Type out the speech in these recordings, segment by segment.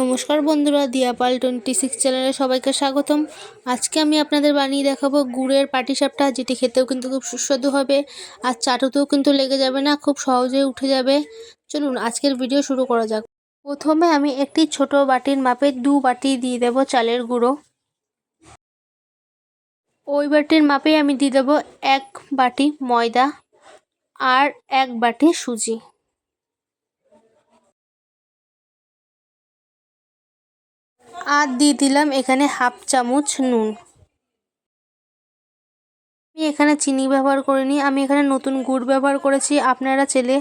নমস্কার বন্ধুরা দিয়াপাল twenty six চ্যানেলে সবাইকে স্বাগতম। আজকে আমি আপনাদের বানিয়ে দেখাবো গুড়ের পাটিসাপটা, যেটি খেতেও কিন্তু খুব সুস্বাদু হবে, আর চাটুতেও কিন্তু লেগে যাবে না, খুব সহজে উঠে যাবে। চলুন, আজকের ভিডিও শুরু করা যাক। প্রথমে আমি একটি ছোট বাটির মাপে দু বাটি দিয়ে দেব চালের গুঁড়ো। ওই বাটির মাপে আমি দিয়ে দেবো এক বাটি ময়দা আর এক বাটি সুজি। আর দিয়ে দিলাম এখানে হাফ চামচ নুন। আমি এখানে চিনি ব্যবহার করিনি, আমি এখানে নতুন গুড় ব্যবহার করেছি। আপনারা চেলে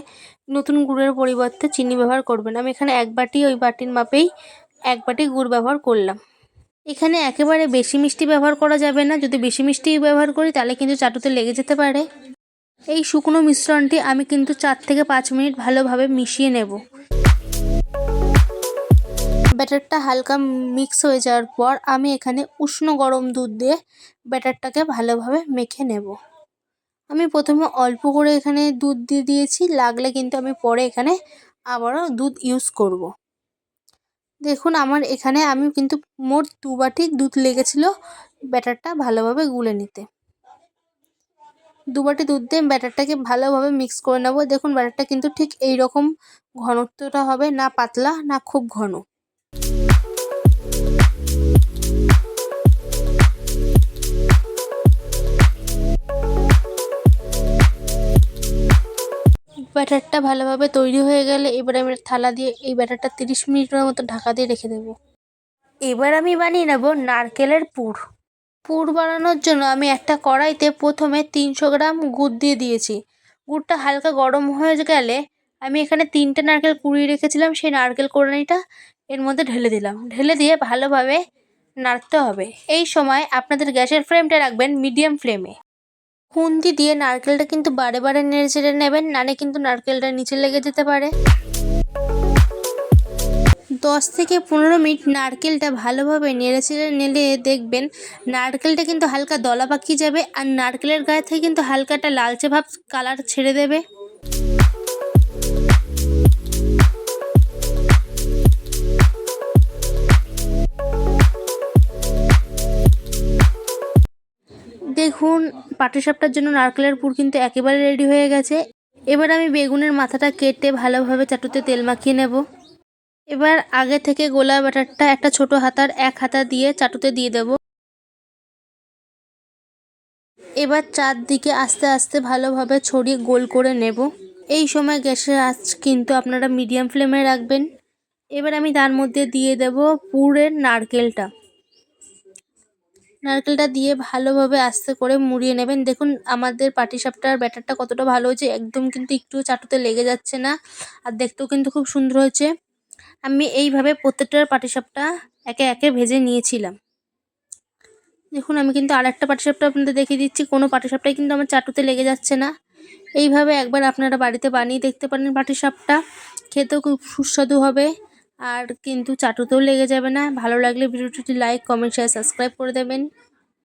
নতুন গুড়ের পরিবর্তে চিনি ব্যবহার করবেন। আমি এখানে এক বাটি ওই বাটির মাপেই এক বাটি গুড় ব্যবহার করলাম। এখানে একেবারে বেশি মিষ্টি ব্যবহার করা যাবে না। যদি বেশি মিষ্টি ব্যবহার করি, তাহলে কিন্তু চাটুতে লেগে যেতে পারে। এই শুকনো মিশ্রণটি আমি কিন্তু চার থেকে পাঁচ মিনিট ভালোভাবে মিশিয়ে নেব। ব্যাটারটা হালকা মিক্স হয়ে যাওয়ার পর আমি এখানে উষ্ণ গরম দুধ দিয়ে ব্যাটারটাকে ভালোভাবে মেখে নেব। আমি প্রথমে অল্প করে এখানে দুধ দিয়ে দিয়েছি, লাগলে কিন্তু আমি পরে এখানে আবারও দুধ ইউজ করব। দেখুন, আমার এখানে আমি কিন্তু মোট দু বাটি দুধ লেগেছিল ব্যাটারটা ভালোভাবে গুলে নিতে। দু বাটি দুধ দিয়ে ব্যাটারটাকে ভালোভাবে মিক্স করে নেব। দেখুন, ব্যাটারটা কিন্তু ঠিক এই রকম ঘনত্বটা হবে, না পাতলা, না খুব ঘন। ব্যাটারটা ভালোভাবে তৈরি হয়ে গেলে এবার আমি থালা দিয়ে এই ব্যাটারটা তিরিশ মিনিটের মতো ঢাকা দিয়ে রেখে দেব। এবার আমি বানিয়ে নেব নারকেলের পুর। পুর বানানোর জন্য আমি একটা কড়াইতে প্রথমে তিনশো গ্রাম গুড় দিয়ে দিয়েছি। গুড়টা হালকা গরম হয়ে গেলে আমি এখানে তিনটে নারকেল কুড়িয়ে রেখেছিলাম, সেই নারকেল কোড়ানিটা এর মধ্যে ঢেলে দিলাম। ঢেলে দিয়ে ভালোভাবে নাড়তে হবে। এই সময় আপনাদের গ্যাসের ফ্লেমটা রাখবেন মিডিয়াম ফ্লেমে। খুন্তি দিয়ে নারকেলটা কিন্তু বারে বারে নেড়ে চেড়ে নেবেন নালে কিন্তু নারকেলটা নিচে লেগে যেতে পারে। দশ থেকে পনেরো মিনিট নারকেলটা ভালোভাবে নেড়ে চেড়ে নেড়ে দেখবেন নারকেলটা কিন্তু হালকা দলা পাকিয়ে যাবে, আর নারকেলের গায়ে থেকে কিন্তু হালকাটা লালচে ভাব কালার ছেড়ে দেবে। দেখুন, পাটিসাপটার জন্য নারকেলের পুর কিন্তু একেবারে রেডি হয়ে গেছে। এবার আমি বেগুনের মাথাটা কেটে ভালোভাবে চাটুতে তেল মাখিয়ে নেব। এবার আগে থেকে গোলা ব্যাটারটা একটা ছোট হাতার এক হাতা দিয়ে চাটুতে দিয়ে দেব। এবার চারদিকে আস্তে আস্তে ভালোভাবে ছড়িয়ে গোল করে নেব। এই সময় গ্যাসের আঁচ কিন্তু আপনারা মিডিয়াম ফ্লেমে রাখবেন। এবার আমি তার মধ্যে দিয়ে দেব পুরের নারকেলটা। নারকেলটা দিয়ে ভালোভাবে আস্তে করে মুড়িয়ে নেবেন। দেখুন, আমাদের পাটিসাপটার ব্যাটারটা কতটা ভালো হয়েছে। একদম কিন্তু একটু চাটুতে লেগে যাচ্ছে না আর দেখতেও কিন্তু খুব সুন্দর হয়েছে। আমি এইভাবে প্রত্যেকটার পাটিসাপটা একে একে ভেজে নিয়েছিলাম। দেখুন, আমি কিন্তু আর একটা পাটিসাপটা আপনাদের দেখিয়ে দিচ্ছি। কোনো পাটিসাপটাই কিন্তু আমার চাটুতে লেগে যাচ্ছে না। এইভাবে একবার আপনারা বাড়িতে বানিয়ে দেখতে পারেন পাটিসাপটা। খেতেও খুব সুস্বাদু হবে। আর কিন্তু চাটুতেও লেগে যাবে না। ভালো লাগলে ভিডিওটি লাইক কমেন্ট শেয়ার সাবস্ক্রাইব করে দেবেন।